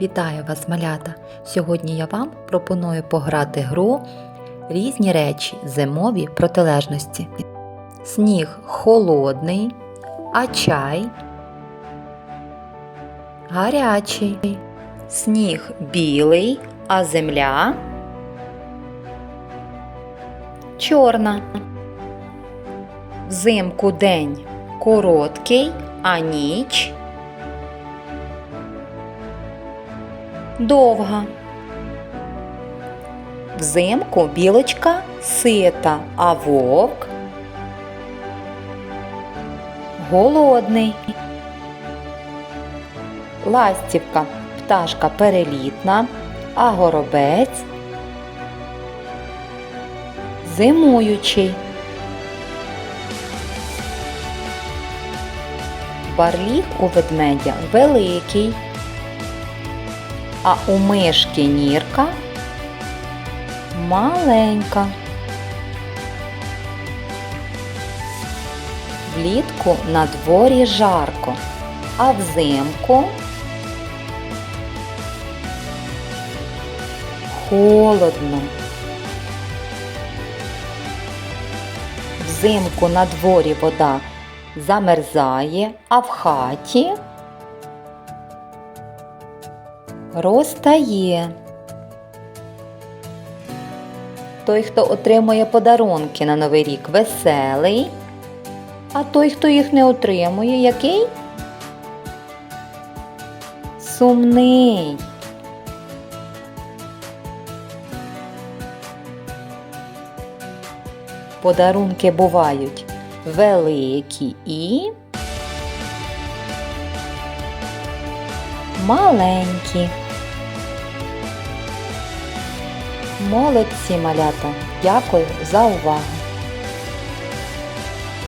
Вітаю вас, малята! Сьогодні я вам пропоную пограти гру різні речі зимові протилежності. Сніг холодний, а чай гарячий. Сніг білий, а земля чорна. Взимку день короткий, а ніч довга. Взимку білочка сита, а вовк голодний. Ластівка пташка перелітна, а горобець зимуючий. Барліг у ведмедя великий, а у мишки нірка маленька. Влітку на дворі жарко, а взимку холодно. Взимку на дворі вода замерзає, а в хаті розтає. Той, хто отримує подарунки на Новий рік, веселий, а той, хто їх не отримує, який? Сумний. Подарунки бувають великі і маленькі. Молодці малята. Дякую за увагу.